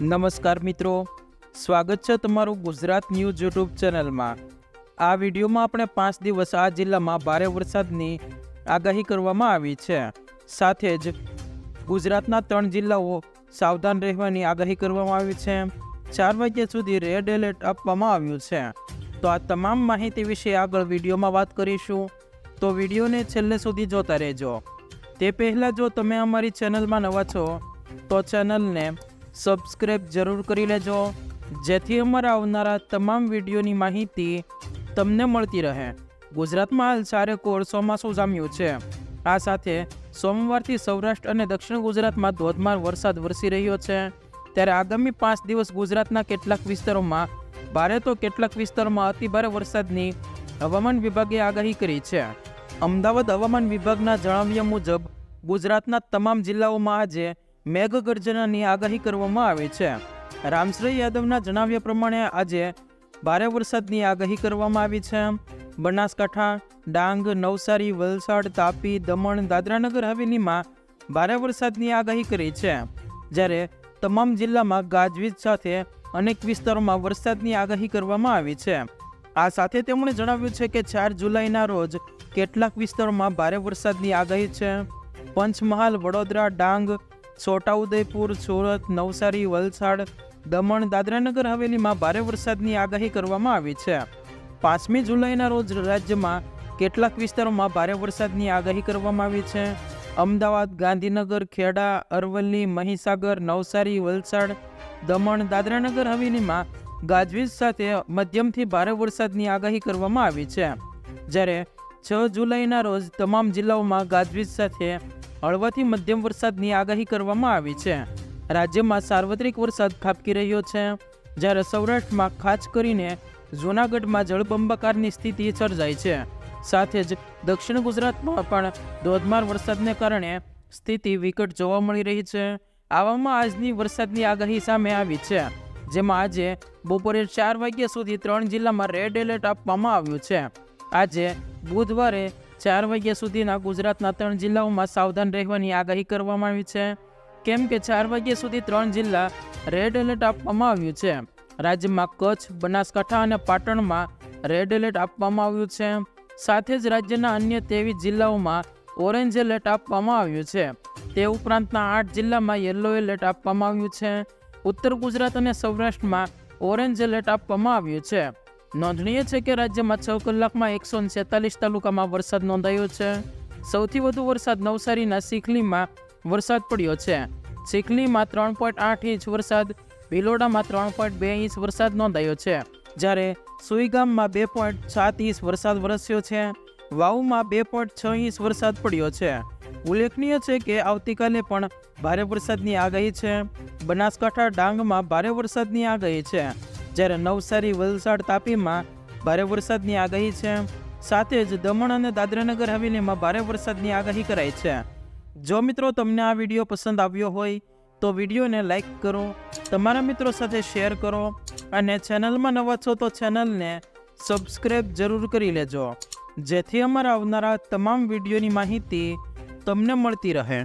નમસ્કાર મિત્રો. સ્વાગત છે તમારું ગુજરાત ન્યૂઝ યુટ્યુબ ચેનલમાં. આ વિડીયોમાં આપણે પાંચ દિવસ આ જિલ્લામાં ભારે વરસાદની આગાહી કરવામાં આવી છે. સાથે જ ગુજરાતના ત્રણ જિલ્લાઓ સાવધાન રહેવાની આગાહી કરવામાં આવી છે. ચાર વાગ્યા સુધી રેડ એલર્ટ આપવામાં આવ્યું છે. તો આ તમામ માહિતી વિશે આગળ વિડીયોમાં વાત કરીશું. તો વિડીયોને છેલ્લે સુધી જોતા રહેજો. તે પહેલાં જો તમે અમારી ચેનલમાં નવા છો, તો ચેનલને સબસ્ક્રાઈબ જરૂર કરી લેજો. જેથી અમારા આવનારા તમામ વિડીયોની માહિતી તમને મળતી રહે. ગુજરાતમાં હાલ ચારેકોર ચોમાસું જામ્યું છે. આ સાથે સોમવારથી સૌરાષ્ટ્ર અને દક્ષિણ ગુજરાતમાં ધોધમાર વરસાદ વરસી રહ્યો છે. ત્યારે આગામી પાંચ દિવસ ગુજરાતના કેટલાક વિસ્તારોમાં ભારે તો કેટલાક વિસ્તારોમાં અતિભારે વરસાદની હવામાન વિભાગે આગાહી કરી છે. અમદાવાદ હવામાન વિભાગના જણાવ્યા મુજબ ગુજરાતના તમામ જિલ્લાઓમાં આજે મેઘગર્જનાની આગાહી કરવામાં આવી છે. રામશ્રી યાદવના જણાવ્યા પ્રમાણે આજે ભારે વરસાદની આગાહી કરવામાં આવી છે. બનાસકાંઠા, ડાંગ, નવસારી, વલસાડ, તાપી, દમણ, દાદરાનગર હવેલીમાં ભારે વરસાદની આગાહી કરી છે. જ્યારે તમામ જિલ્લામાં ગાજવીજ સાથે અનેક વિસ્તારોમાં વરસાદની આગાહી કરવામાં આવી છે. આ સાથે તેમણે જણાવ્યું છે કે ચાર જુલાઈના રોજ કેટલાક વિસ્તારોમાં ભારે વરસાદની આગાહી છે. પંચમહાલ, વડોદરા, ડાંગ છોટાઉદેપુર, સુરત, નવસારી, વલસાડ, દમણ, દાદરાનગર હવેલીમાં ભારે વરસાદની આગાહી કરવામાં આવી છે. પાંચમી જુલાઈના રોજ રાજ્યમાં કેટલાક વિસ્તારોમાં ભારે વરસાદની આગાહી કરવામાં આવી છે. અમદાવાદ, ગાંધીનગર, ખેડા, અરવલ્લી, મહીસાગર, નવસારી, વલસાડ, દમણ, દાદરાનગર હવેલીમાં ગાજવીજ સાથે મધ્યમથી ભારે વરસાદની આગાહી કરવામાં આવી છે. જ્યારે છ જુલાઈના રોજ તમામ જિલ્લાઓમાં ગાજવીજ સાથે હળવાથી મધ્યમ વરસાદની આગાહી કરવામાં આવી છે. રાજ્યમાં સાર્વત્રિક વરસાદ ખાબકી રહ્યો છે. જ્યારે સૌરાષ્ટ્રમાં ખાસ કરીને જૂનાગઢમાં જળબંબાકારની સ્થિતિ સર્જાઈ છે. સાથે જ દક્ષિણ ગુજરાતમાં પણ ધોધમાર વરસાદને કારણે સ્થિતિ વિકટ જોવા મળી રહી છે. આવામાં આજની વરસાદની આગાહી સામે આવી છે. જેમાં આજે બપોરે ચાર વાગ્યા સુધી ત્રણ જિલ્લામાં રેડ એલર્ટ આપવામાં આવ્યું છે. આજે બુધવારે ચાર વાગ્યા સુધીના ગુજરાતના ત્રણ જિલ્લાઓમાં સાવધાન રહેવાની આગાહી કરવામાં આવી છે. કેમ કે ચાર વાગ્યા સુધી ત્રણ જિલ્લા રેડ એલર્ટ આપવામાં આવ્યું છે. રાજ્યમાં કચ્છ, બનાસકાંઠા અને પાટણમાં રેડ એલર્ટ આપવામાં આવ્યું છે. સાથે જ રાજ્યના અન્ય ત્રેવીસ જિલ્લાઓમાં ઓરેન્જ એલર્ટ આપવામાં આવ્યું છે. તે ઉપરાંતના આઠ જિલ્લામાં યલો એલર્ટ આપવામાં આવ્યું છે. ઉત્તર ગુજરાત અને સૌરાષ્ટ્રમાં ઓરેન્જ એલર્ટ આપવામાં આવ્યું છે. નોંધનીય છે કે રાજ્યમાં છ કલાકમાં એકસો છેતાલીસ તાલુકામાં વરસાદ નોંધાયો છે. સૌથી વધુ વરસાદ નવસારીના ચીખલીમાં વરસાદ પડ્યો છે. ચીખલીમાં ત્રણ પોઈન્ટ આઠ ઇંચ વરસાદ, ભિલોડામાં ત્રણ પોઈન્ટ બે ઇંચ વરસાદ નોંધાયો છે. જ્યારે સુઈગામમાં બે પોઈન્ટ સાત ઇંચ વરસાદ વરસ્યો છે. વાવમાં બે પોઈન્ટ છ ઇંચ વરસાદ પડ્યો છે. ઉલ્લેખનીય છે કે આવતીકાલે પણ ભારે વરસાદની આગાહી છે. બનાસકાંઠા ડાંગમાં ભારે વરસાદની આગાહી છે. જ્યારે નવસારી, વલસાડ તાપીમાં ભારે વરસાદની આગાહી છે. સાથે જ દમણ અને દાદરાનગર હવેલીમાં ભારે વરસાદની આગાહી કરાઈ છે. જો મિત્રો તમને આ વીડિયો પસંદ આવ્યો હોય, તો વિડીયોને લાઈક કરો, તમારા મિત્રો સાથે શેર કરો અને ચેનલમાં નવા છો તો ચેનલને સબસ્ક્રાઈબ જરૂર કરી લેજો. જેથી અમારા આવનારા તમામ વિડીયોની માહિતી તમને મળતી રહે.